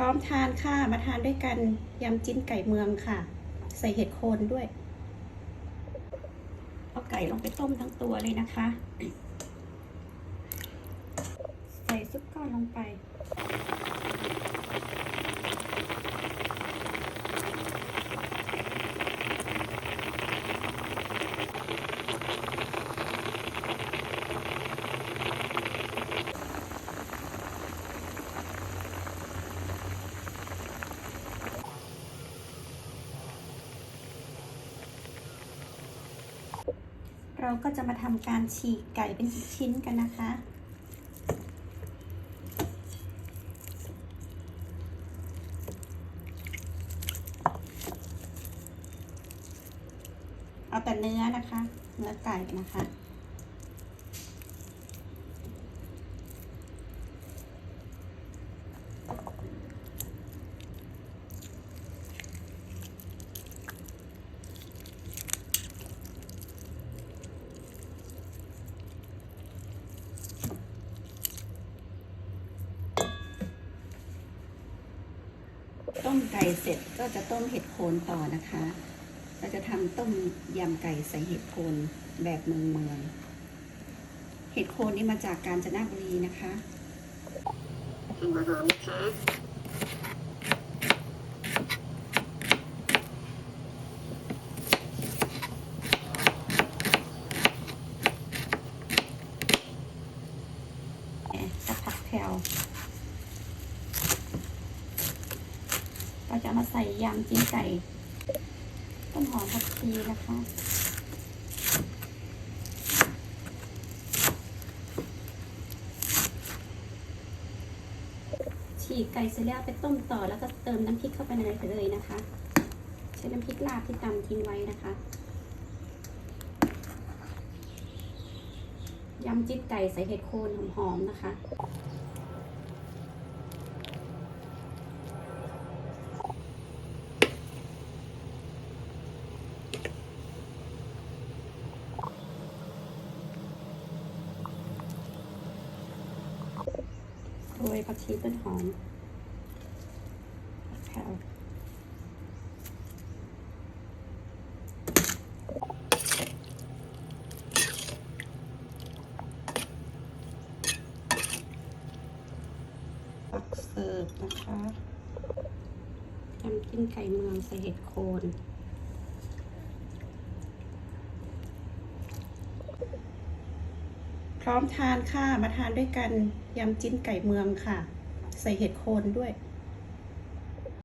พร้อมทานค่ะ มาทานด้วยกันยำจิ้นไก่เมืองค่ะ ใส่เห็ดโคนด้วย เอาไก่ลงไปต้มทั้งตัวเลยนะคะ ใส่ซุปก้อนลงไป เราก็จะมาทำการฉีกไก่เป็นชิ้นๆกันนะคะ เอาแต่เนื้อนะคะ เนื้อไก่นะคะ ต้มไก่เสร็จก็จะต้มเห็ดโคนต่อนะคะ เราจะทำต้มยำไก่ใส่เห็ดโคนแบบเมืองเมืองๆเห็ดโคนนี่มาจากกาญจนบุรีนะคะหัวหอมนะคะสักผักแพรว เราจะมาใส่ยำจิ้นไก่ต้นหอมผักชีนะคะฉีกไก่เสร็จแล้วไปต้มต่อแล้วก็เติมน้ำพริกเข้าไปในเลยนะคะ ใช้น้ำพริกลาบที่ตำทิ้งไว้นะคะยำจิ้นไก่ใส่เห็ดโคนหอมๆนะคะ โรยผักชีต้นหอมแผ่วตักเสิร์ฟนะคะยำจิ้นไก่เมืองใส่เห็ดโคน ร้อมทานค่ะ มาทานด้วยกันยำจิ้นไก่เมืองค่ะ ใส่เห็ดโคนด้วย